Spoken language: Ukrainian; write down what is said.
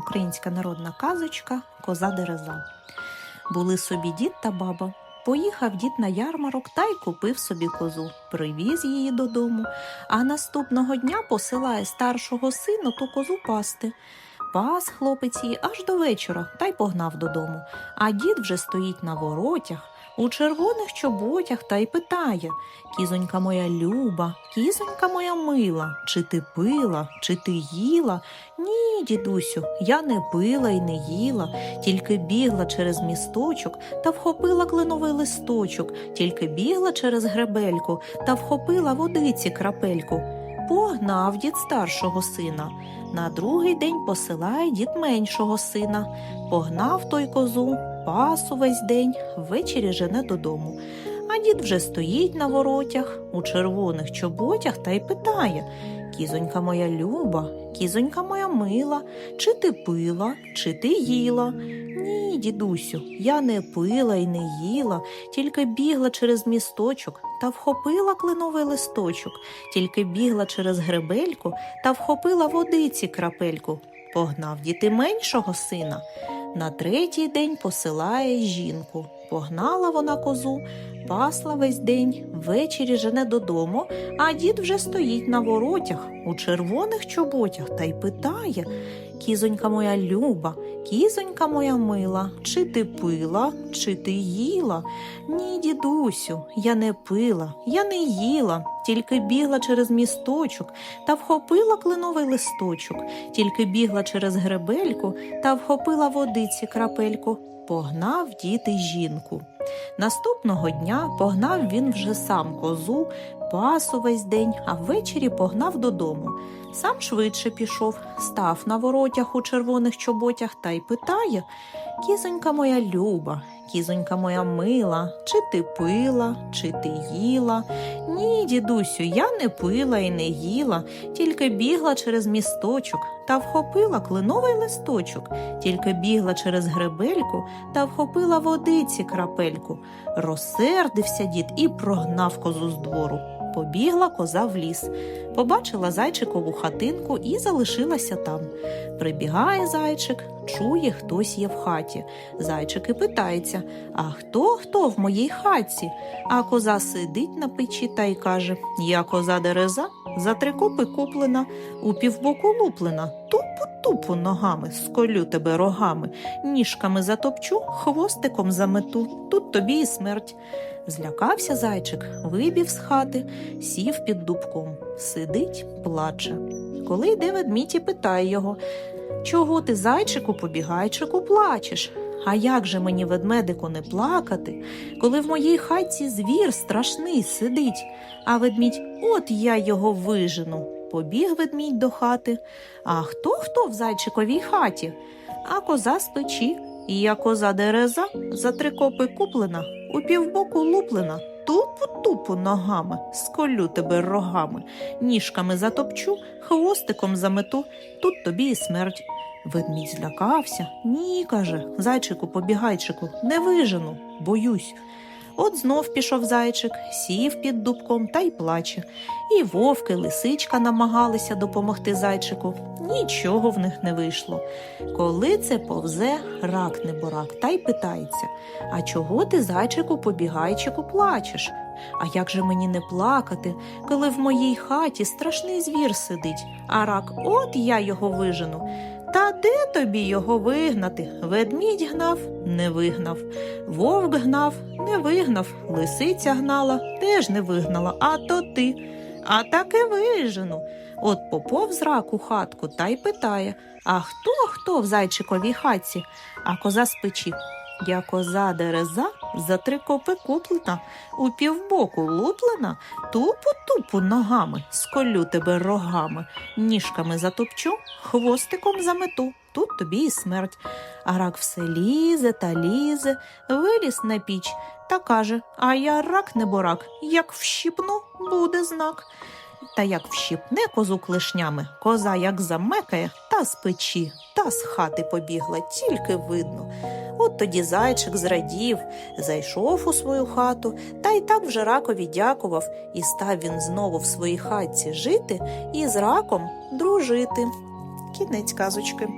Українська народна казочка Коза Дереза. Були собі дід та баба. Поїхав дід на ярмарок та й купив собі козу, привіз її додому, а наступного дня посилає старшого сина ту козу пасти. Пас хлопець її аж до вечора та й погнав додому. А дід вже стоїть на воротях у червоних чоботях та й питає Кізонька моя люба, кізонька моя мила, чи ти пила, чи ти їла? Ні, дідусю, я не пила й не їла, тільки бігла через місточок та вхопила кленовий листочок, тільки бігла через гребельку та вхопила водиці крапельку. Погнав дід старшого сина. На другий день посилає дід меншого сина. Погнав той козу, пас увесь день, ввечері жене додому. А дід вже стоїть на воротях у червоних чоботях та й питає Кізонька моя люба, кізонька моя мила, чи ти пила, чи ти їла? Ні, дідусю, я не пила й не їла, тільки бігла через місточок та вхопила кленовий листочок, тільки бігла через гребельку та вхопила водиці крапельку. Погнав діти меншого сина. На третій день посилає жінку. Погнала вона козу, пасла весь день, ввечері жене додому, а дід вже стоїть на воротях у червоних чоботях та й питає Кізонька моя люба, кізонька моя мила, чи ти пила, чи ти їла? Ні, дідусю, я не пила, я не їла, тільки бігла через місточок та вхопила кленовий листочок, тільки бігла через гребельку та вхопила водиці крапельку. Погнав дід і жінку. Наступного дня погнав він вже сам козу, пас увесь день, а ввечері погнав додому. Сам швидше пішов, став на воротях у червоних чоботях та й питає Кізонька моя люба, кізонька моя мила, чи ти пила, чи ти їла? Ні, дідусю, я не пила і не їла, тільки бігла через місточок та вхопила кленовий листочок, тільки бігла через гребельку та вхопила водиці крапельку. Розсердився дід і прогнав козу з двору. Побігла коза в ліс, побачила зайчикову хатинку і залишилася там. Прибігає зайчик, чує, хтось є в хаті. Зайчик і питається: А хто хто в моїй хатці? А коза сидить на печі та й каже: Я коза дереза, за три копи куплена, у півбоку луплена, тупу тупу ногами, сколю тебе рогами, ніжками затопчу, хвостиком замету, тут тобі і смерть. Злякався зайчик, вибів з хати, сів під дубком, сидить, плаче. Коли йде ведмідь і питає його Чого ти, зайчику, побігайчику, плачеш? А як же мені, ведмедику, не плакати, коли в моїй хатці звір страшний сидить, а ведмідь, от я його вижену. Побіг ведмідь до хати. А хто хто в зайчиковій хаті? А коза з печі. І я коза дереза за три копи куплена, у півбоку луплена, тупу-тупу ногами, сколю тебе рогами, ніжками затопчу, хвостиком замету, тут тобі і смерть. Ведмідь злякався. Ні, каже, зайчику, побігайчику, не вижену, боюсь. От знов пішов зайчик, сів під дубком та й плаче. І вовки, лисичка намагалися допомогти зайчику. Нічого в них не вийшло. Коли це повзе рак неборак та й питається А чого ти, зайчику, побігайчику, плачеш? А як же мені не плакати, коли в моїй хаті страшний звір сидить, а рак, от я його вижену. Та де тобі його вигнати? Ведмідь гнав, не вигнав, вовк гнав, не вигнав, лисиця гнала, теж не вигнала, а то ти. А таки вижену. От поповз рак у хатку та й питає А хто хто в зайчиковій хатці? А коза з. Я коза дереза за три копи куплена, у півбоку луплена, тупу-тупу ногами, сколю тебе рогами, ніжками затопчу, хвостиком замету. Тут тобі і смерть. А рак все лізе та лізе, виліз на піч та каже: А я рак неборак, як вщипну, буде знак. Та як вщипне козу клешнями, коза як замекає, та з печі, та з хати побігла, тільки видно. От тоді зайчик зрадів, зайшов у свою хату, та й так вже ракові дякував, і став він знову в своїй хатці жити і з раком дружити. Кінець казочки.